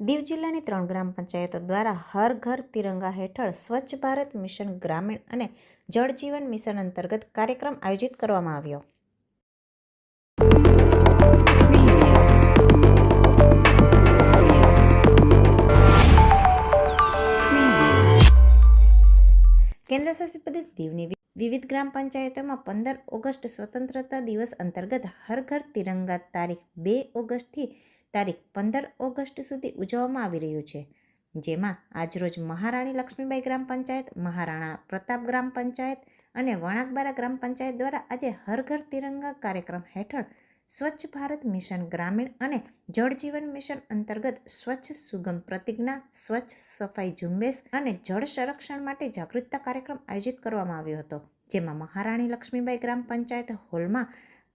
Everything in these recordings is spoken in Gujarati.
દીવ જિલ્લાની ત્રણ ગ્રામ પંચાયતો દ્વારા હર ઘર તિરંગા હેઠળ સ્વચ્છ ભારત મિશન ગ્રામીણ અને જળજીવન મિશન અંતર્ગત કાર્યક્રમ આયોજિત કરવામાં આવ્યો. કેન્દ્રશાસિત પ્રદેશ દીવની વિવિધ ગ્રામ પંચાયતોમાં પંદર ઓગસ્ટ સ્વતંત્રતા દિવસ અંતર્ગત હર ઘર તિરંગા તારીખ બે ઓગસ્ટથી તારીખ પંદર ઓગસ્ટ સુધી ઉજવવામાં આવી રહ્યું છે, જેમાં આજરોજ મહારાણી લક્ષ્મીબાઈ ગ્રામ પંચાયત, મહારાણા પ્રતાપ ગ્રામ પંચાયત અને વણાકબારા ગ્રામ પંચાયત દ્વારા આજે હર ઘર તિરંગા કાર્યક્રમ હેઠળ સ્વચ્છ ભારત મિશન ગ્રામીણ અને જળ જીવન મિશન અંતર્ગત સ્વચ્છ સુગમ પ્રતિજ્ઞા, સ્વચ્છ સફાઈ ઝુંબેશ અને જળ સંરક્ષણ માટે જાગૃતતા કાર્યક્રમ આયોજિત કરવામાં આવ્યો હતો, જેમાં મહારાણી લક્ષ્મીબાઈ ગ્રામ પંચાયત હોલમાં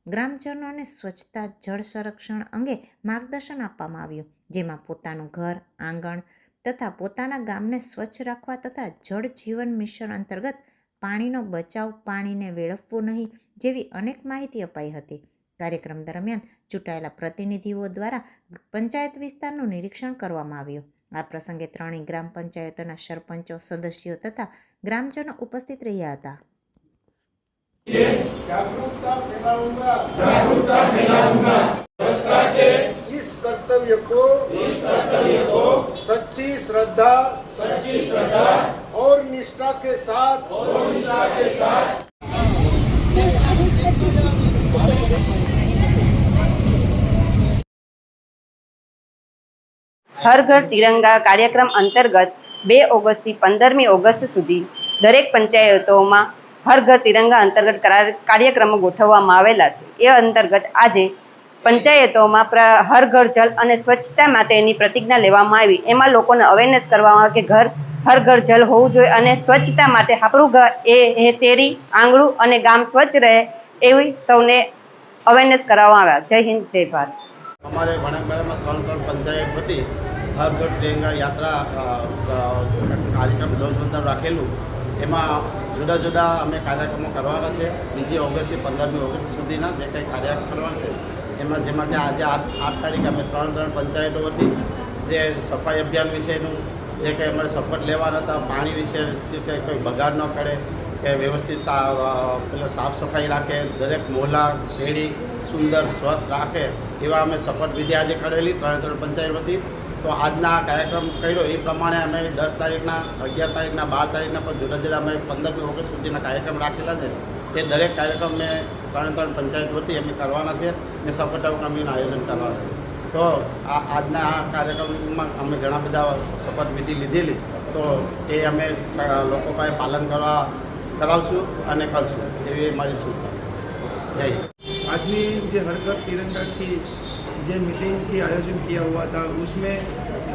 ગ્રામજનોને સ્વચ્છતા, જળ સંરક્ષણ અંગે માર્ગદર્શન આપવામાં આવ્યું, જેમાં પોતાનું ઘર, આંગણ તથા પોતાના ગામને સ્વચ્છ રાખવા તથા જળ જીવન મિશન અંતર્ગત પાણીનો બચાવ, પાણીને વેડફવું નહીં જેવી અનેક માહિતી અપાઈ હતી. કાર્યક્રમ દરમિયાન ચૂંટાયેલા પ્રતિનિધિઓ દ્વારા પંચાયત વિસ્તારનું નિરીક્ષણ કરવામાં આવ્યું. આ પ્રસંગે ત્રણેય ગ્રામ પંચાયતોના સરપંચો, સદસ્યો તથા ગ્રામજનો ઉપસ્થિત રહ્યા હતા. जागरूकता फैलाऊंगा जागरूकता फैलाऊंगा स्वच्छता के इस कर्तव्य को इस कर्तव्य को सच्ची श्रद्धा सच्ची श्रद्धा और निष्ठा के साथ और निष्ठा के साथ હર ઘર તિરંગા કાર્યક્રમ અંતર્ગત બે ઓગસ્ટથી પંદરમી ઓગસ્ટ સુધી દરેક પંચાયતોમાં હર ઘર તિરંગા અંતર્ગત કરા- કાર્યક્રમો ગોઠવવામાં આવેલા છે. એ અંતર્ગત આજે પંચાયતોમાં હર ઘર જલ અને સ્વચ્છતા માટેની પ્રતિજ્ઞા લેવામાં આવી. એમાં લોકોને અવેરનેસ કરવામાં આવે કે ઘર હર ઘર જલ હોવું જોઈએ અને સ્વચ્છતા માટે આપણું ઘર એ શેરી, આંગણું અને ગામ સ્વચ્છ રહે એવી સૌને અવેરનેસ કરવામાં આવ્યા. જય હિન્દ, જય ભારત. અમારે વણાકબારામાં ત્રણ પંચાયત વતી હર તિરંગા યાત્રા કાર્યક્રમ ધ્વજવંદન રાખેલું. એમાં જુદા જુદા અમે કાર્યક્રમો કરવાના છે. બીજી ઓગસ્ટથી પંદરમી ઓગસ્ટ સુધીના જે કંઈ કાર્યક્રમ કરવાના છે, એમાં જેમાં કે આજે આઠ આઠ તારીખે અમે ત્રણ ત્રણ પંચાયતો વતી જે સફાઈ અભિયાન વિશેનું જે કંઈ અમારે શપથ લેવાના હતા, પાણી વિશે જે કંઈ કોઈ બગાડ ન કરે, કે વ્યવસ્થિત સાફ સફાઈ રાખે, દરેક મોહલા, શેરી સુંદર, સ્વસ્થ રાખે, એવા અમે શપથવિધિ આજે કરેલી ત્રણે ત્રણ પંચાયત વતી. તો આજના કાર્યક્રમ કર્યો એ પ્રમાણે અમે દસ તારીખના, અગિયાર તારીખના, બાર તારીખના પણ જુદા જુદા અમે પંદર ઓગસ્ટ સુધીના કાર્યક્રમ રાખેલા છે. તે દરેક કાર્યક્રમ મેં ત્રણ ત્રણ પંચાયત વતી અમે કરવાના છે ને સફળતાકામીનું આયોજન કરવાના છે. તો આ આજના આ કાર્યક્રમમાં અમે ઘણા બધા શપથવિધિ લીધેલી. તો એ અમે લોકો પાસે પાલન કરવા કરાવશું અને કરશું. એવી મારી શુભકામના જય આજની જે હરકત તિરંગાથી जो मीटिंग की आयोजन किया हुआ था। उसमें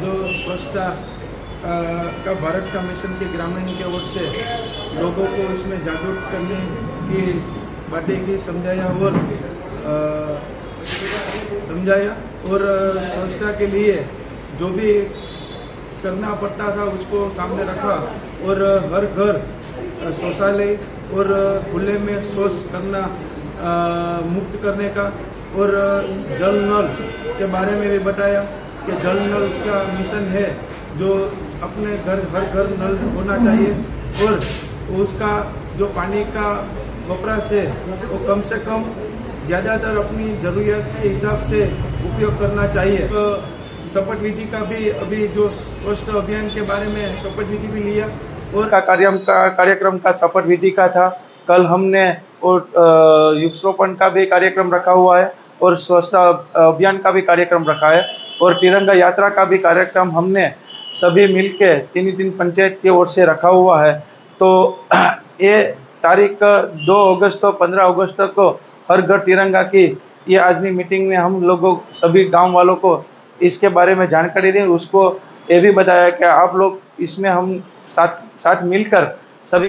जो स्वच्छता का भारत का मिशन के ग्रामीण के ओर से लोगों को इसमें जागरूक करने की बातें की समझाया और समझाया और स्वच्छता के लिए जो भी करना पड़ता था उसको सामने रखा और हर घर शौचालय और खुले में शौच करना अ, मुक्त करने का और जल नल के बारे में भी बताया कि जल नल का मिशन है जो अपने घर, हर घर नल होना चाहिए और उसका जो पानी का वपराश है, वो कम से कम ज़्यादातर अपनी ज़रूरत के हिसाब से उपयोग करना चाहिए। तो शपथ विधि का भी अभी जो स्वच्छ अभियान के बारे में शपथ विधि भी लिया और का कार्यक्रम का कार्यक्रम का शपथ विधि का था। कल हमने और वृक्षरोपण का भी कार्यक्रम रखा हुआ है और स्वच्छता अभियान का भी कार्यक्रम रखा है और तिरंगा यात्रा का भी कार्यक्रम हमने सभी मिलके तीन तीन पंचायत की ओर से रखा हुआ है। तो ये तारीख दो अगस्त तो पंद्रह अगस्त को हर घर तिरंगा की, ये आज की मीटिंग में हम लोगों, सभी गाँव वालों को इसके बारे में जानकारी दी, उसको ये भी बताया कि आप लोग इसमें हम साथ साथ मिलकर सभी